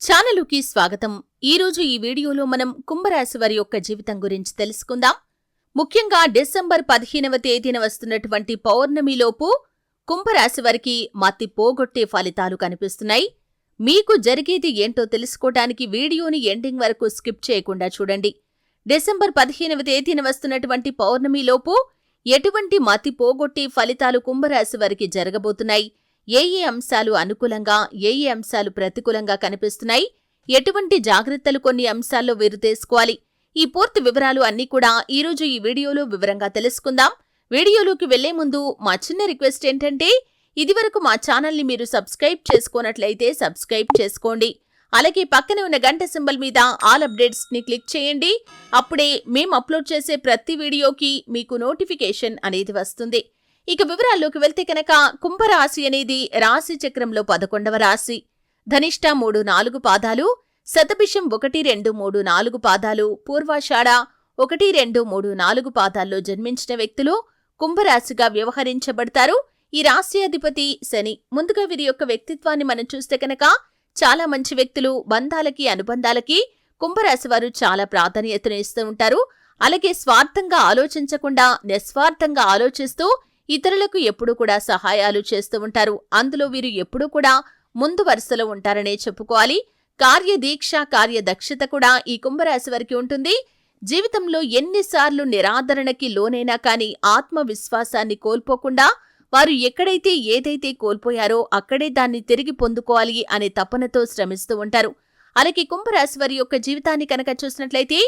ఛానలుకి స్వాగతం. ఈరోజు ఈ వీడియోలో మనం కుంభరాశి వారి యొక్క జీవితం గురించి తెలుసుకుందాం. ముఖ్యంగా డిసెంబర్ పదిహేనవ తేదీన వస్తున్నటువంటి పౌర్ణమిలోపు కుంభరాశి వారికి మతి పోగొట్టే ఫలితాలు కనిపిస్తున్నాయి. మీకు జరిగేది ఏంటో తెలుసుకోవటానికి వీడియోని ఎండింగ్ వరకు స్కిప్ చేయకుండా చూడండి. డిసెంబర్ పదిహేనవ తేదీన వస్తున్నటువంటి పౌర్ణమిలోపు ఎటువంటి మతి పోగొట్టే ఫలితాలు కుంభరాశి వారికి జరగబోతున్నాయి? ఏ ఏ అంశాలు అనుకూలంగా ఏ ఏ అంశాలు ప్రతికూలంగా కనిపిస్తున్నాయి? ఎటువంటి జాగ్రత్తలు కొన్ని అంశాల్లో వీరు తీసుకోవాలి? ఈ పూర్తి వివరాలు అన్నీ కూడా ఈరోజు ఈ వీడియోలో వివరంగా తెలుసుకుందాం. వీడియోలోకి వెళ్ళే ముందు మా చిన్న రిక్వెస్ట్ ఏంటంటే ఇదివరకు మా ఛానల్ని మీరు సబ్స్క్రైబ్ చేసుకోనట్లయితే సబ్స్క్రైబ్ చేసుకోండి. అలాగే పక్కనే ఉన్న గంట సింబల్ మీద ఆల్ అప్డేట్స్ని క్లిక్ చేయండి. అప్పుడే మేము అప్లోడ్ చేసే ప్రతి వీడియోకి మీకు నోటిఫికేషన్ అనేది వస్తుంది. ఇక వివరాల్లోకి వెళ్తే కనుక కుంభరాశి అనేది రాశి చక్రంలో పదకొండవ రాశి. ధనిష్ట మూడు నాలుగు పాదాలు శతభిషం ఒకటి రెండు మూడు నాలుగు పాదాలు పూర్వాషాఢ ఒకటి రెండు మూడు నాలుగు పాదాల్లో జన్మించిన వ్యక్తులు కుంభరాశిగా వ్యవహరించబడతారు. ఈ రాశి అధిపతి శని. ముందుగా వీరి యొక్క వ్యక్తిత్వాన్ని మనం చూస్తే కనుక చాలా మంచి వ్యక్తులు బంధాలకి అనుబంధాలకి కుంభరాశి వారు చాలా ప్రాధాన్యతను ఇస్తూ ఉంటారు. అలాగే స్వార్థంగా ఆలోచించకుండా నిస్వార్థంగా ఆలోచిస్తూ ఇతరులకు ఎప్పుడూ కూడా సహాయాలు చేస్తూ ఉంటారు. అందులో వీరు ఎప్పుడూ కూడా ముందు వరుసలో ఉంటారనే చెప్పుకోవాలి. కార్యదీక్ష కార్యదక్షత కూడా ఈ కుంభరాశి వారికి ఉంటుంది. జీవితంలో ఎన్నిసార్లు నిరాదరణకి లోనైనా కానీ ఆత్మవిశ్వాసాన్ని కోల్పోకుండా వారు ఎక్కడైతే ఏదైతే కోల్పోయారో అక్కడే దాన్ని తిరిగి పొందుకోవాలి అనే తపనతో శ్రమిస్తూ ఉంటారు. అలాగే కుంభరాశి వారి యొక్క జీవితాన్ని కనుక చూసినట్లయితే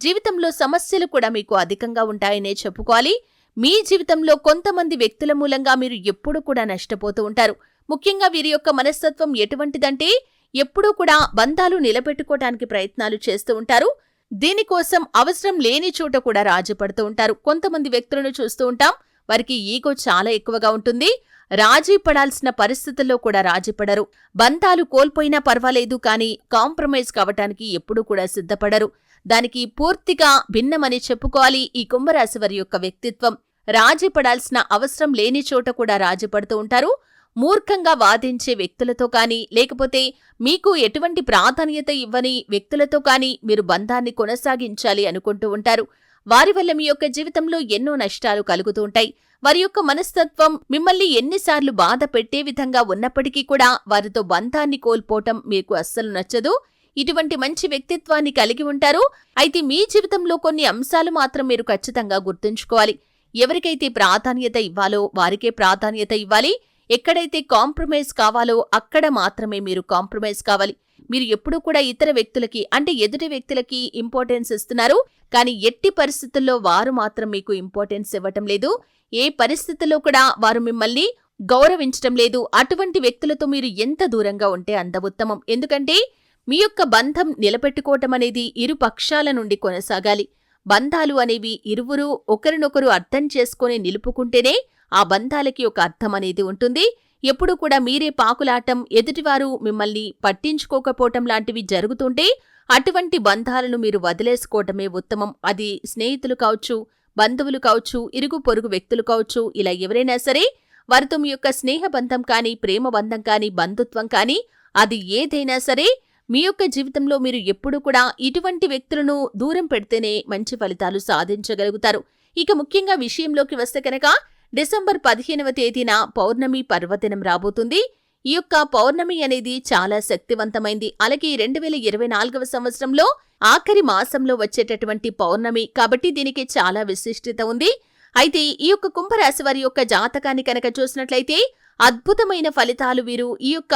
జీవితంలో సమస్యలు కూడా మీకు అధికంగా ఉంటాయనే చెప్పుకోవాలి. మీ జీవితంలో కొంతమంది వ్యక్తుల మూలంగా మీరు ఎప్పుడూ కూడా నష్టపోతూ ఉంటారు. ముఖ్యంగా వీరి యొక్క మనస్తత్వం ఎటువంటిదంటే ఎప్పుడూ కూడా బంధాలు నిలబెట్టుకోవటానికి ప్రయత్నాలు చేస్తూ ఉంటారు. దీనికోసం అవసరం లేని చోట కూడా రాజీపడుతూ ఉంటారు. కొంతమంది వ్యక్తులను చూస్తూ ఉంటాం. వారికి ఈగో చాలా ఎక్కువగా ఉంటుంది. రాజీ పడాల్సిన పరిస్థితుల్లో కూడా రాజీపడరు. బంధాలు కోల్పోయినా పర్వాలేదు కానీ కాంప్రమైజ్ కావటానికి ఎప్పుడూ కూడా సిద్ధపడరు. దానికి పూర్తిగా భిన్నమని చెప్పుకోవాలి ఈ కుంభరాశి వారి యొక్క వ్యక్తిత్వం. రాజీ పడాల్సిన అవసరం లేని చోట కూడా రాజీ పడుతూ ఉంటారు. మూర్ఖంగా వాదించే వ్యక్తులతో కానీ లేకపోతే మీకు ఎటువంటి ప్రాధాన్యత ఇవ్వని వ్యక్తులతో కానీ మీరు బంధాన్ని కొనసాగించాలి అనుకుంటూ ఉంటారు. వారి వల్ల మీ యొక్క జీవితంలో ఎన్నో నష్టాలు కలుగుతూ ఉంటాయి. వారి యొక్క మనస్తత్వం మిమ్మల్ని ఎన్నిసార్లు బాధ పెట్టే విధంగా ఉన్నప్పటికీ కూడా వారితో బంధాన్ని కోల్పోవటం మీకు అస్సలు నచ్చదు. ఇటువంటి మంచి వ్యక్తిత్వాన్ని కలిగి ఉంటారు. అయితే మీ జీవితంలో కొన్ని అంశాలు మాత్రం మీరు ఖచ్చితంగా గుర్తుంచుకోవాలి. ఎవరికైతే ప్రాధాన్యత ఇవ్వాలో వారికే ప్రాధాన్యత ఇవ్వాలి. ఎక్కడైతే కాంప్రమైజ్ కావాలో అక్కడ మాత్రమే మీరు కాంప్రమైజ్ కావాలి. మీరు ఎప్పుడూ కూడా ఇతర వ్యక్తులకి అంటే ఎదుటి వ్యక్తులకి ఇంపార్టెన్స్ ఇస్తున్నారు. కానీ ఎట్టి పరిస్థితుల్లో వారు మాత్రం మీకు ఇంపార్టెన్స్ ఇవ్వటం లేదు. ఏ పరిస్థితుల్లో కూడా వారు మిమ్మల్ని గౌరవించటం లేదు. అటువంటి వ్యక్తులతో మీరు ఎంత దూరంగా ఉంటే అంత ఉత్తమం. ఎందుకంటే మీ యొక్క బంధం నిలబెట్టుకోవటం అనేది ఇరు పక్షాల నుండి కొనసాగాలి. బంధాలు అనేవి ఇరువురు ఒకరినొకరు అర్థం చేసుకుని నిలుపుకుంటేనే ఆ బంధాలకి ఒక అర్థం అనేది ఉంటుంది. ఎప్పుడు కూడా మీరే పాకులాటం ఎదుటివారు మిమ్మల్ని పట్టించుకోకపోవటం లాంటివి జరుగుతుంటే అటువంటి బంధాలను మీరు వదిలేసుకోవటమే ఉత్తమం. అది స్నేహితులు కావచ్చు బంధువులు కావచ్చు ఇరుగు పొరుగు వ్యక్తులు కావచ్చు ఇలా ఎవరైనా సరే వారితో మీ యొక్క స్నేహబంధం కానీ ప్రేమ బంధం కానీ బంధుత్వం కానీ అది ఏదైనా సరే మీ యొక్క జీవితంలో మీరు ఎప్పుడూ కూడా ఇటువంటి వ్యక్తులను దూరం పెడితేనే మంచి ఫలితాలు సాధించగలుగుతారు. ఇక ముఖ్యంగా విషయంలోకి వస్తే కనుక డిసెంబర్ పదిహేనవ తేదీన పౌర్ణమి పర్వదినం రాబోతుంది. ఈ యొక్క పౌర్ణమి అనేది చాలా శక్తివంతమైంది. అలాగే రెండు వేల ఇరవై నాలుగవ సంవత్సరంలో ఆఖరి మాసంలో వచ్చేటటువంటి పౌర్ణమి కాబట్టి దీనికి చాలా విశిష్టత ఉంది. అయితే ఈ యొక్క కుంభరాశి వారి యొక్క జాతకాన్ని కనుక చూసినట్లయితే అద్భుతమైన ఫలితాలు వీరు ఈ యొక్క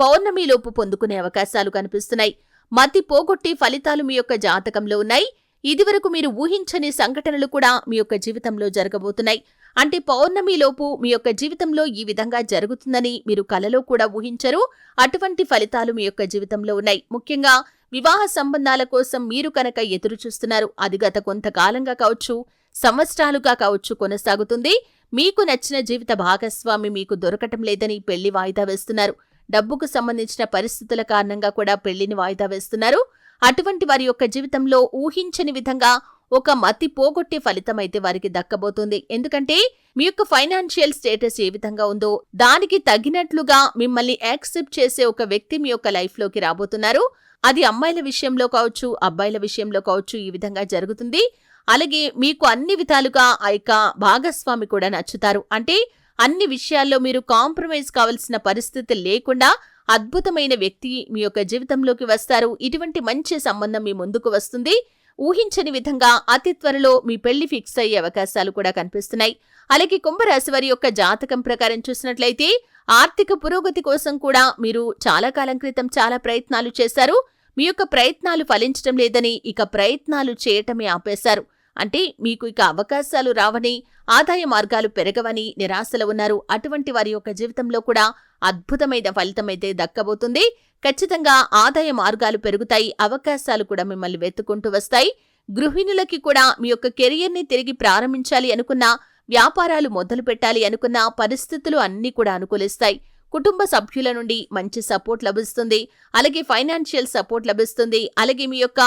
పౌర్ణమిలోపు పొందుకునే అవకాశాలు కనిపిస్తున్నాయి. మతి పోగొట్టి ఫలితాలు మీ యొక్క జాతకంలో ఉన్నాయి. ఇదివరకు మీరు ఊహించని సంఘటనలు కూడా మీ యొక్క జీవితంలో జరగబోతున్నాయి. అంటే పౌర్ణమిలోపు మీ యొక్క జీవితంలో ఈ విధంగా జరుగుతుందని మీరు కలలో కూడా ఊహించరు. అటువంటి ఫలితాలు మీ యొక్క జీవితంలో ఉన్నాయి. ముఖ్యంగా వివాహ సంబంధాల కోసం మీరు కనుక ఎదురు చూస్తున్నారు. అది గత కొంతకాలంగా కావచ్చు సంవత్సరాలుగా కావచ్చు కొనసాగుతుంది. మీకు నచ్చిన జీవిత భాగస్వామి మీకు దొరకటం లేదని పెళ్ళి వాయిదా వేస్తున్నారు. డబ్బుకు సంబంధించిన పరిస్థితుల కారణంగా కూడా పెళ్ళిని వాయిదా వేస్తున్నారు. అటువంటి వారి యొక్క జీవితంలో ఊహించని విధంగా ఒక మతి పోగొట్టే ఫలితం అయితే వారికి దక్కబోతుంది. ఎందుకంటే మీ యొక్క ఫైనాన్షియల్ స్టేటస్ ఏ విధంగా ఉందో దానికి తగినట్లుగా మిమ్మల్ని యాక్సెప్ట్ చేసే ఒక వ్యక్తి మీ యొక్క లైఫ్లోకి రాబోతున్నారు. అది అమ్మాయిల విషయంలో కావచ్చు అబ్బాయిల విషయంలో కావచ్చు ఈ విధంగా జరుగుతుంది. అలాగే మీకు అన్ని విధాలుగా ఆ యొక్క భాగస్వామి కూడా నచ్చుతారు. అంటే అన్ని విషయాల్లో మీరు కాంప్రమైజ్ కావలసిన పరిస్థితి లేకుండా అద్భుతమైన వ్యక్తి మీ యొక్క జీవితంలోకి వస్తారు. ఇటువంటి మంచి సంబంధం మీ ముందుకు వస్తుంది. ఊహించని విధంగా అతి త్వరలో మీ పెళ్ళి ఫిక్స్ అయ్యే అవకాశాలు కూడా కనిపిస్తున్నాయి. అలాగే కుంభరాశి వారి యొక్క జాతకం ప్రకారం చూసినట్లయితే ఆర్థిక పురోగతి కోసం కూడా మీరు చాలా కాలం క్రితం చాలా ప్రయత్నాలు చేశారు. మీ యొక్క ప్రయత్నాలు ఫలించడం లేదని ఇక ప్రయత్నాలు చేయటమే ఆపేశారు. అంటే మీకు ఇక అవకాశాలు రావని ఆదాయ మార్గాలు పెరగవని నిరాశలో ఉన్నారు. అటువంటి వారి యొక్క జీవితంలో కూడా అద్భుతమైన ఫలితమైతే దక్కబోతుంది. ఖచ్చితంగా ఆదాయ మార్గాలు పెరుగుతాయి అవకాశాలు కూడా మిమ్మల్ని వెతుకుంటూ వస్తాయి. గృహిణులకి కూడా మీ యొక్క కెరియర్ని తిరిగి ప్రారంభించాలి అనుకున్న వ్యాపారాలు మొదలు పెట్టాలి అనుకున్న పరిస్థితులు అన్నీ కూడా అనుకూలిస్తాయి. కుటుంబ సభ్యుల నుండి మంచి సపోర్ట్ లభిస్తుంది. అలాగే ఫైనాన్షియల్ సపోర్ట్ లభిస్తుంది. అలాగే మీ యొక్క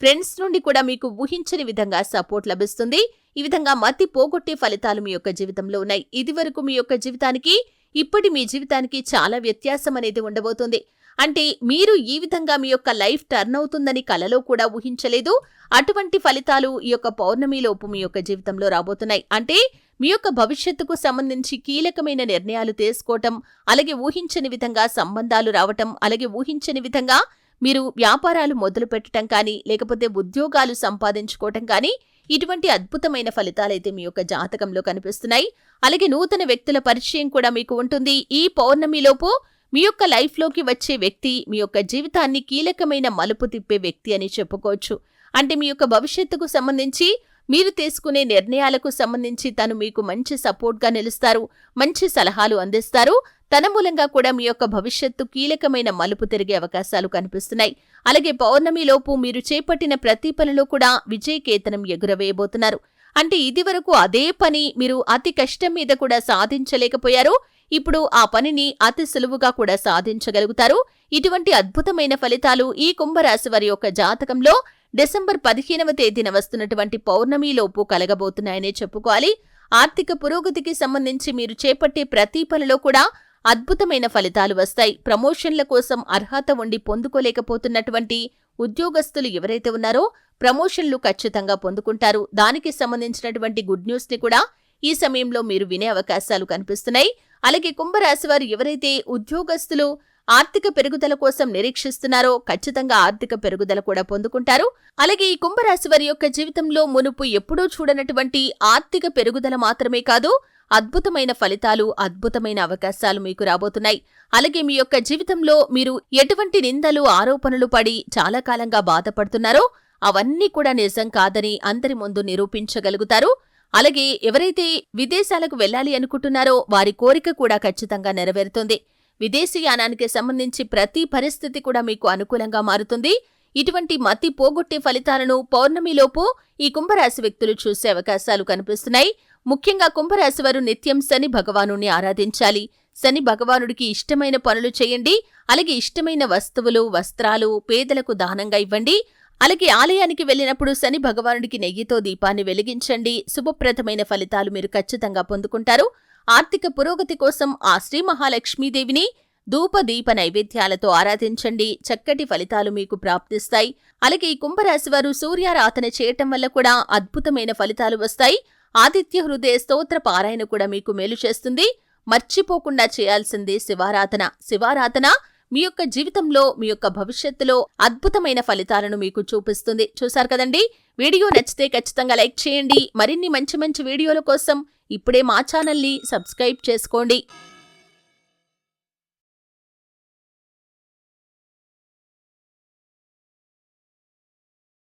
ఫ్రెండ్స్ నుండి కూడా మీకు ఊహించని విధంగా సపోర్ట్ లభిస్తుంది. ఈ విధంగా మతి పోగొట్టే ఫలితాలు మీ యొక్క జీవితంలో ఉన్నాయి. ఇది వరకు మీ యొక్క జీవితానికి ఇప్పటి మీ జీవితానికి చాలా వ్యత్యాసం అనేది ఉండబోతుంది. అంటే మీరు ఈ విధంగా మీ యొక్క లైఫ్ టర్న్ అవుతుందని కలలో కూడా ఊహించలేదు. అటువంటి ఫలితాలు ఈ యొక్క పౌర్ణమిలోపు మీ యొక్క జీవితంలో రాబోతున్నాయి. అంటే మీ యొక్క భవిష్యత్తుకు సంబంధించి కీలకమైన నిర్ణయాలు తీసుకోవటం అలాగే ఊహించని విధంగా సంబంధాలు రావటం అలాగే ఊహించని విధంగా మీరు వ్యాపారాలు మొదలుపెట్టడం కానీ లేకపోతే ఉద్యోగాలు సంపాదించుకోవటం కానీ ఇటువంటి అద్భుతమైన ఫలితాలైతే మీ యొక్క జాతకంలో కనిపిస్తున్నాయి. అలాగే నూతన వ్యక్తుల పరిచయం కూడా మీకు ఉంటుంది. ఈ పౌర్ణమిలోపు మీ యొక్క లైఫ్లోకి వచ్చే వ్యక్తి మీ యొక్క జీవితాన్ని కీలకమైన మలుపు తిప్పే వ్యక్తి అని చెప్పుకోవచ్చు. అంటే మీ యొక్క భవిష్యత్తుకు సంబంధించి మీరు తీసుకునే నిర్ణయాలకు సంబంధించి తను మీకు మంచి సపోర్ట్గా నిలుస్తారు మంచి సలహాలు అందిస్తారు. తన మూలంగా కూడా మీ యొక్క భవిష్యత్తు కీలకమైన మలుపు తిరిగే అవకాశాలు కనిపిస్తున్నాయి. అలాగే పౌర్ణమిలోపు మీరు చేపట్టిన ప్రతి పనిలో కూడా విజయకేతనం ఎగురవేయబోతున్నారు. అంటే ఇదివరకు అదే పని మీరు అతి కష్టం మీద కూడా సాధించలేకపోయారు. ఇప్పుడు ఆ పనిని అతి సులువుగా కూడా సాధించగలుగుతారు. ఇటువంటి అద్భుతమైన ఫలితాలు ఈ కుంభరాశి వారి యొక్క జాతకంలో డిసెంబర్ పదిహేనవ తేదీన వస్తున్నటువంటి పౌర్ణమిలోపు కలగబోతున్నాయనే చెప్పుకోవాలి. ఆర్థిక పురోగతికి సంబంధించి మీరు చేపట్టే ప్రతి పనిలో కూడా అద్భుతమైన ఫలితాలు వస్తాయి. ప్రమోషన్ల కోసం అర్హత ఉండి పొందుకోలేకపోతున్నటువంటి ఉద్యోగస్తులు ఎవరైతే ఉన్నారో ప్రమోషన్లు ఖచ్చితంగా పొందుకుంటారు. దానికి సంబంధించినటువంటి గుడ్ న్యూస్ని కూడా ఈ సమయంలో మీరు వినే అవకాశాలు కనిపిస్తున్నాయి. అలాగే కుంభరాశి వారు ఎవరైతే ఉద్యోగస్తులు ఆర్థిక పెరుగుదల కోసం నిరీక్షిస్తున్నారో ఖచ్చితంగా ఆర్థిక పెరుగుదల కూడా పొందుకుంటారు. అలాగే ఈ కుంభరాశి వారి యొక్క జీవితంలో మునుపు ఎప్పుడూ చూడనటువంటి ఆర్థిక పెరుగుదల మాత్రమే కాదు అద్భుతమైన ఫలితాలు అద్భుతమైన అవకాశాలు మీకు రాబోతున్నాయి. అలాగే మీ యొక్క జీవితంలో మీరు ఎటువంటి నిందలు ఆరోపణలు పడి చాలా కాలంగా బాధపడుతున్నారో అవన్నీ కూడా నిజం కాదని అందరి ముందు నిరూపించగలుగుతారు. అలాగే ఎవరైతే విదేశాలకు వెళ్ళాలి అనుకుంటున్నారో వారి కోరిక కూడా ఖచ్చితంగా నెరవేరుతుంది. విదేశీయానానికి సంబంధించి ప్రతి పరిస్థితి కూడా మీకు అనుకూలంగా మారుతుంది. ఇటువంటి మతి పోగొట్టే ఫలితాలను పౌర్ణమిలోపు ఈ కుంభరాశి వ్యక్తులు చూసే అవకాశాలు కనిపిస్తున్నాయి. ముఖ్యంగా కుంభరాశి వారు నిత్యం శని భగవాను ఆరాధించాలి. శని భగవానుడికి ఇష్టమైన పనులు చేయండి. అలాగే ఇష్టమైన వస్తువులు వస్త్రాలు పేదలకు దానంగా ఇవ్వండి. అలాగే ఆలయానికి వెళ్ళినప్పుడు శని భగవానుడికి నెయ్యితో దీపాన్ని వెలిగించండి. శుభప్రదమైన ఫలితాలు మీరు ఖచ్చితంగా పొందుకుంటారు. ఆర్థిక పురోగతి కోసం ఆ శ్రీ మహాలక్ష్మీదేవిని ధూప దీప నైవేద్యాలతో ఆరాధించండి. చక్కటి ఫలితాలు మీకు ప్రాప్తిస్తాయి. అలాగే ఈ కుంభరాశి వారు సూర్యారాధన చేయటం వల్ల కూడా అద్భుతమైన ఫలితాలు వస్తాయి. ఆదిత్య హృదయ స్తోత్ర పారాయణ కూడా మీకు మేలు చేస్తుంది. మర్చిపోకుండా చేయాల్సింది శివారాధన. శివారాధన మీ యొక్క జీవితంలో మీ యొక్క భవిష్యత్తులో అద్భుతమైన ఫలితాలను మీకు చూపిస్తుంది. చూశారు కదండి? వీడియో నచ్చితే ఖచ్చితంగా లైక్ చేయండి. మరిన్ని మంచి మంచి వీడియోల కోసం ఇప్పుడే మా ఛానల్ని సబ్స్క్రైబ్ చేసుకోండి.